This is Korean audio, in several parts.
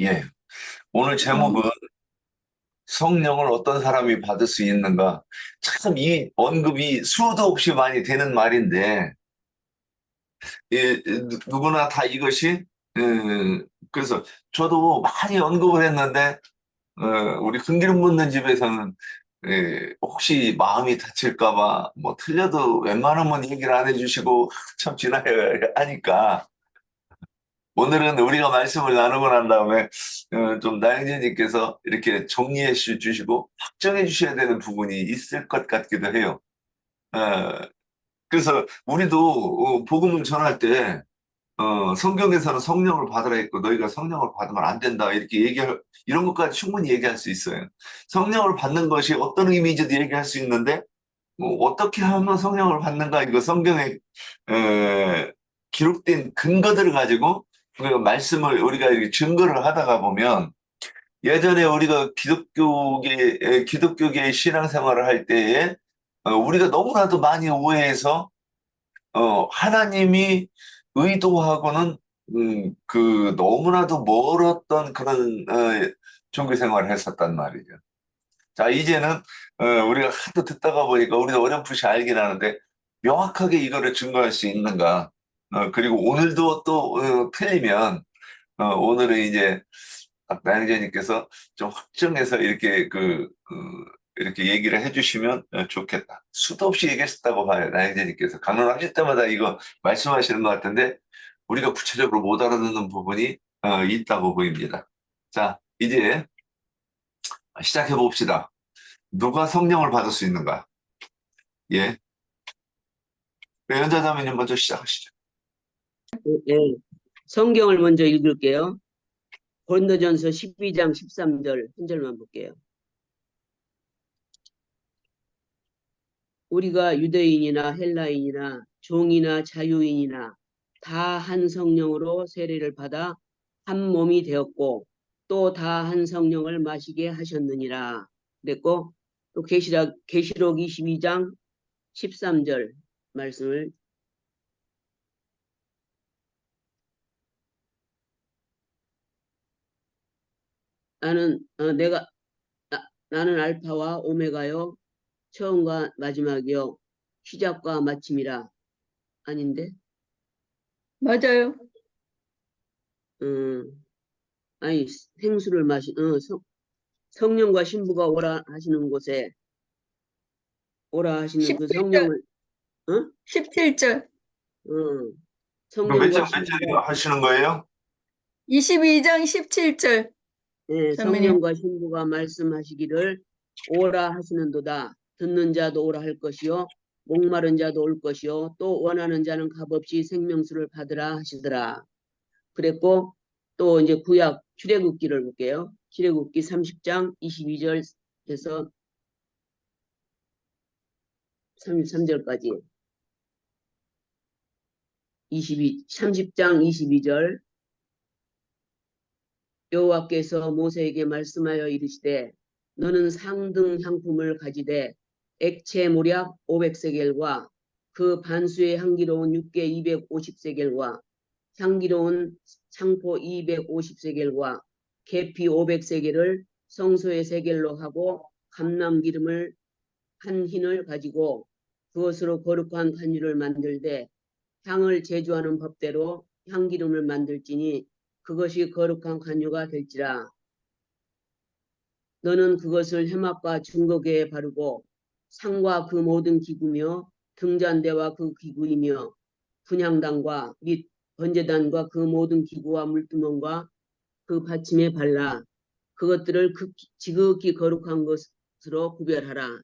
예. 오늘 제목은 성령을 어떤 사람이 받을 수 있는가. 참 이 언급이 수도 없이 많이 되는 말인데, 예, 누- 누구나 다 이것이, 음, 그래서 저도 많이 언급을 했는데, 어, 우리 큰기름 묻는 집에서는, 예, 혹시 마음이 다칠까봐, 뭐, 틀려도 웬만하면 얘기를 안 해주시고, 참 지나야 하니까, 오늘은 우리가 말씀을 나누고 난 다음에 어, 좀 나영재님께서 이렇게 정리해 주- 주시고 확정해 주셔야 되는 부분이 있을 것 같기도 해요. 어, 그래서 우리도 어, 복음을 전할 때 어, 성경에서는 성령을 받으라 했고 너희가 성령을 받으면 안 된다 이렇게 얘기할 이런 것까지 충분히 얘기할 수 있어요. 성령을 받는 것이 어떤 의미인지도 얘기할 수 있는데 뭐 어떻게 하면 성령을 받는가 이거 성경에 에, 기록된 근거들을 가지고 그 말씀을 우리가 증거를 하다가 보면 예전에 우리가 기독교계 에, 기독교계의 신앙생활을 할 때에 어, 우리가 너무나도 많이 오해해서 어, 하나님이 의도하고는 음, 그 너무나도 멀었던 그런 어, 종교 생활을 했었단 말이죠. 자 이제는 어, 우리가 하도 듣다가 보니까 우리도 어렴풋이 알긴 하는데 명확하게 이거를 증거할 수 있는가? 어, 그리고 오늘도 또 어, 틀리면 어, 오늘은 이제 아까 양재님께서 좀 확정해서 이렇게 그, 그 이렇게 얘기를 해주시면 어, 좋겠다. 수도 없이 얘기했었다고 봐요. 나영재님께서 강론하실 때마다 이거 말씀하시는 것 같은데 우리가 구체적으로 못 알아듣는 부분이 어, 있다고 보입니다. 자 이제 시작해 봅시다. 누가 성령을 받을 수 있는가? 예. 네, 연자자매님 먼저 시작하시죠. 예, 성경을 먼저 읽을게요. 고린도전서 12장 13절 한 절만 볼게요. 우리가 유대인이나 헬라인이나 종이나 자유인이나 다 한 성령으로 세례를 받아 한 몸이 되었고 또 다 한 성령을 마시게 하셨느니라. 그랬고 또 계시록 계시록 22장 13절 말씀을 나는 어, 내가 나, 나는 알파와 오메가요 처음과 마지막이요 시작과 마침이라 아닌데 맞아요. 음 아니 생수를 마시 어, 성, 성령과 신부가 오라 하시는 곳에 오라 하시는 그 17절. 성령을 17절, 어, 몇 성령과 절, 몇절 하시는 거예요? 22장 17절. 네, 선배님. 성령과 신부가 말씀하시기를 오라 하시는도다. 듣는 자도 오라 할 것이요. 목마른 자도 올 것이요. 또 원하는 자는 값없이 생명수를 받으라 하시더라. 그랬고 또 이제 구약 출애굽기를 볼게요. 출애굽기 30장 22절에서 33절까지 22 30장 22절 여호와께서 모세에게 말씀하여 이르시되 너는 상등 향품을 가지되 액체 모략 500세겔과 그 반수의 향기로운 육개 250세겔과 향기로운 창포 250세겔과 계피 500세겔을 성소의 세겔로 하고 감람 기름을 한 흰을 가지고 그것으로 거룩한 간유를 만들되 향을 제조하는 법대로 향기름을 만들지니 그것이 거룩한 간유가 될지라. 너는 그것을 해막과 증거계에 바르고 상과 그 모든 기구며 등잔대와 그 기구이며 분향단과 및 번제단과 그 모든 기구와 물두멍과 그 받침에 발라 그것들을 극- 지극히 거룩한 것으로 구별하라.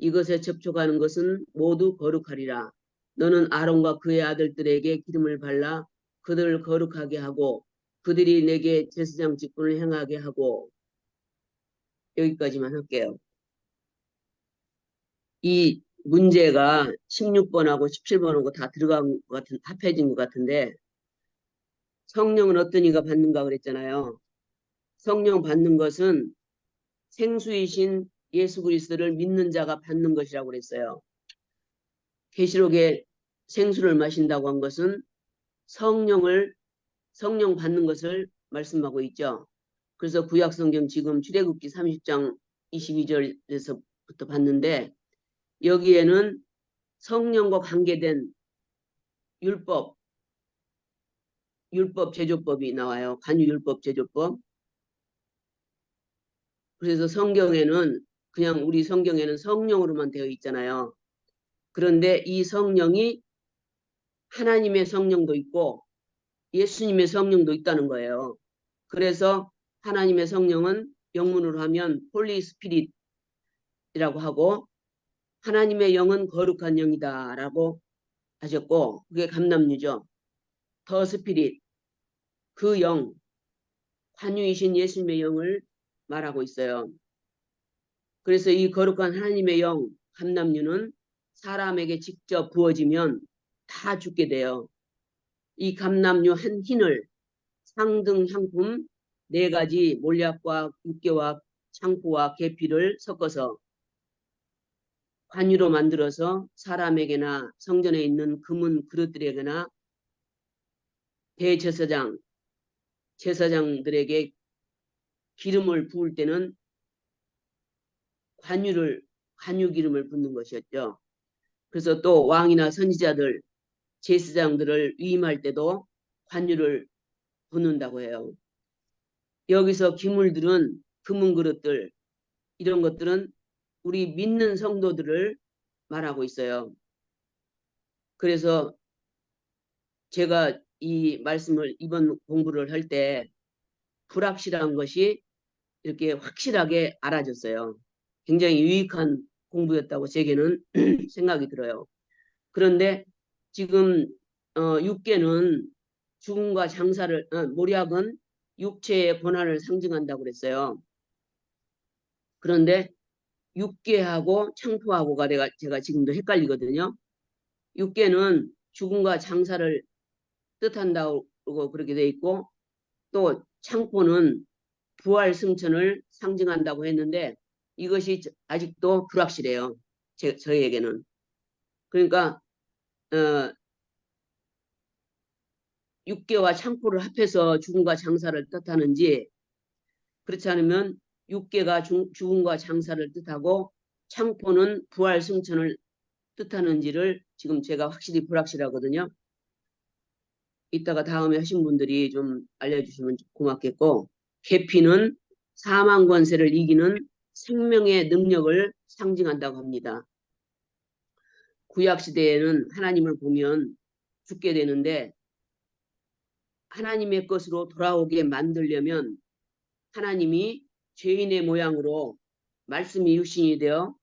이것에 접촉하는 것은 모두 거룩하리라. 너는 아론과 그의 아들들에게 기름을 발라 그들을 거룩하게 하고 그들이 내게 제사장 직분을 행하게 하고 여기까지만 할게요. 이 문제가 16번하고 17번하고 다 들어간 것 같은 합해진 것 같은데 성령은 어떤 이가 받는가 그랬잖아요. 성령 받는 것은 생수이신 예수 그리스도를 믿는 자가 받는 것이라고 그랬어요. 계시록에 생수를 마신다고 한 것은 성령을 성령 받는 것을 말씀하고 있죠. 그래서 구약 성경 지금 출애굽기 30장 22절에서부터 봤는데 여기에는 성령과 관계된 율법 율법 제조법이 나와요. 관유 율법 제조법. 그래서 성경에는 그냥 우리 성경에는 성령으로만 되어 있잖아요. 그런데 이 성령이 하나님의 성령도 있고 예수님의 성령도 있다는 거예요. 그래서 하나님의 성령은 영문으로 하면 홀리 스피릿이라고 하고 하나님의 영은 거룩한 영이다라고 하셨고 그게 감남유죠. 더 스피릿 그 영, 관유이신 예수님의 영을 말하고 있어요. 그래서 이 거룩한 하나님의 영, 감남유는 사람에게 직접 부어지면 다 죽게 돼요. 이 감남유 한 흰을 상등 향품 네 가지 몰약과 육개와 창포와 계피를 섞어서 관유로 만들어서 사람에게나 성전에 있는 금은 그릇들에게나 대제사장, 제사장들에게 기름을 부을 때는 관유를 관유 기름을 붓는 것이었죠. 그래서 또 왕이나 선지자들, 제사장들을 위임할 때도 관유를 붓는다고 해요. 여기서 기물들은 금은 그릇들 이런 것들은 우리 믿는 성도들을 말하고 있어요. 그래서 제가 이 말씀을 이번 공부를 할 때 불확실한 것이 이렇게 확실하게 알아졌어요. 굉장히 유익한 공부였다고 제게는 생각이 들어요. 그런데 지금 어, 육계는 죽음과 장사를 어, 모략은 육체의 권한을 상징한다고 그랬어요. 그런데 육계하고 창포하고가 내가 제가 지금도 헷갈리거든요. 육계는 죽음과 장사를 뜻한다고 그렇게 돼 있고 또 창포는 부활 승천을 상징한다고 했는데 이것이 아직도 불확실해요. 제, 저희에게는. 그러니까 어, 육계와 창포를 합해서 죽음과 장사를 뜻하는지 그렇지 않으면 육계가 죽음과 장사를 뜻하고 창포는 부활 승천을 뜻하는지를 지금 제가 확실히 불확실하거든요. 이따가 다음에 하신 분들이 좀 알려주시면 고맙겠고 계피는 사망 권세를 이기는 생명의 능력을 상징한다고 합니다. 구약 시대에는 하나님을 보면 죽게 되는데 하나님의 것으로 돌아오게 만들려면 하나님이 죄인의 모양으로 말씀이 육신이 되어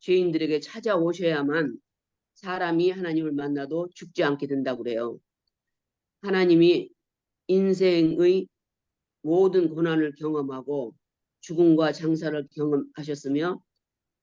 죄인들에게 찾아오셔야만 사람이 하나님을 만나도 죽지 않게 된다고 그래요. 하나님이 인생의 모든 고난을 경험하고 죽음과 장사를 경험하셨으며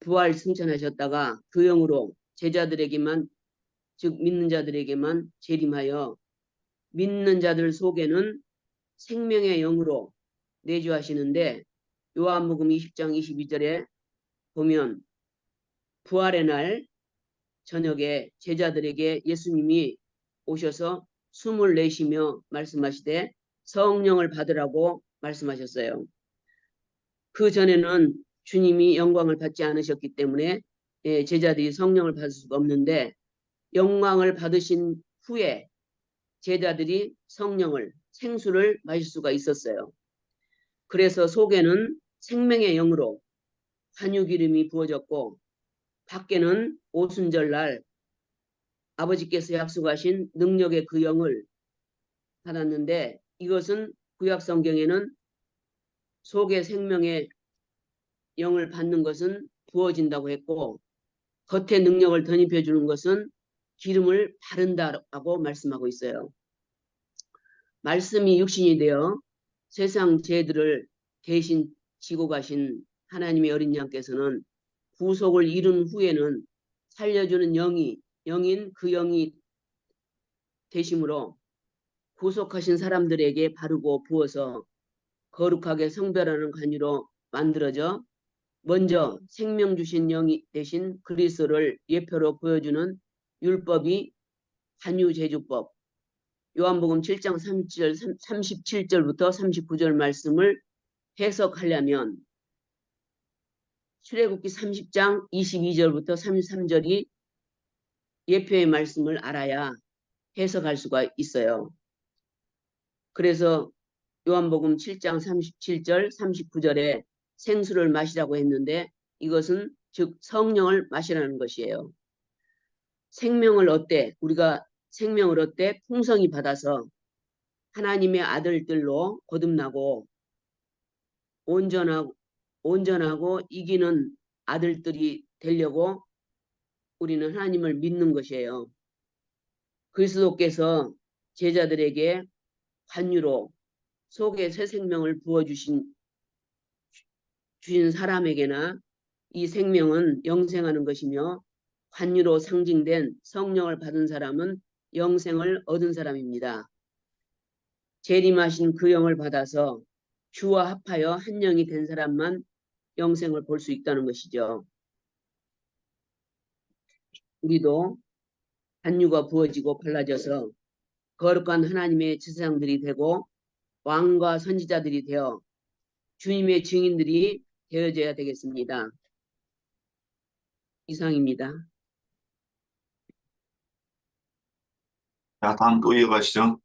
부활 승천하셨다가 그 영으로 제자들에게만 즉 믿는 자들에게만 재림하여 믿는 자들 속에는 생명의 영으로 내주하시는데 요한복음 20장 22절에 보면 부활의 날 저녁에 제자들에게 예수님이 오셔서 숨을 내쉬며 말씀하시되 성령을 받으라고 말씀하셨어요. 그 전에는 주님이 영광을 받지 않으셨기 때문에 예, 제자들이 성령을 받을 수가 없는데 영광을 받으신 후에 제자들이 성령을 생수를 마실 수가 있었어요. 그래서 속에는 생명의 영으로 한유 기름이 부어졌고 밖에는 오순절 날 아버지께서 약속하신 능력의 그 영을 받았는데 이것은 구약 성경에는 속의 생명의 영을 받는 것은 부어진다고 했고 겉에 능력을 덧입혀 주는 것은 기름을 바른다고 말씀하고 있어요. 말씀이 육신이 되어 세상 죄들을 대신 지고 가신 하나님의 어린 양께서는 구속을 이룬 후에는 살려주는 영이 영인 그 영이 되심으로 구속하신 사람들에게 바르고 부어서 거룩하게 성별하는 관유로 만들어져 먼저 생명 주신 영이 대신 그리스도를 예표로 보여주는 율법이 한유제주법 요한복음 7장 3절, 37절부터 39절 말씀을 해석하려면 출애굽기 30장 22절부터 33절이 예표의 말씀을 알아야 해석할 수가 있어요. 그래서 요한복음 7장 37절 39절에 생수를 마시라고 했는데 이것은 즉 성령을 마시라는 것이에요. 생명을 얻되 우리가 생명을 얻되 풍성히 받아서 하나님의 아들들로 거듭나고 온전하고 온전하고 이기는 아들들이 되려고 우리는 하나님을 믿는 것이에요. 그리스도께서 제자들에게 관유로 속에 새 생명을 부어 주신 주신 사람에게나 이 생명은 영생하는 것이며 관유로 상징된 성령을 받은 사람은 영생을 얻은 사람입니다. 재림하신 그 영을 받아서 주와 합하여 한 영이 된 사람만 영생을 볼 수 있다는 것이죠. 우리도 한유가 부어지고 발라져서 거룩한 하나님의 제사장들이 되고 왕과 선지자들이 되어 주님의 증인들이 되어져야 되겠습니다. 이상입니다. 자, 다음 또 이어가시죠.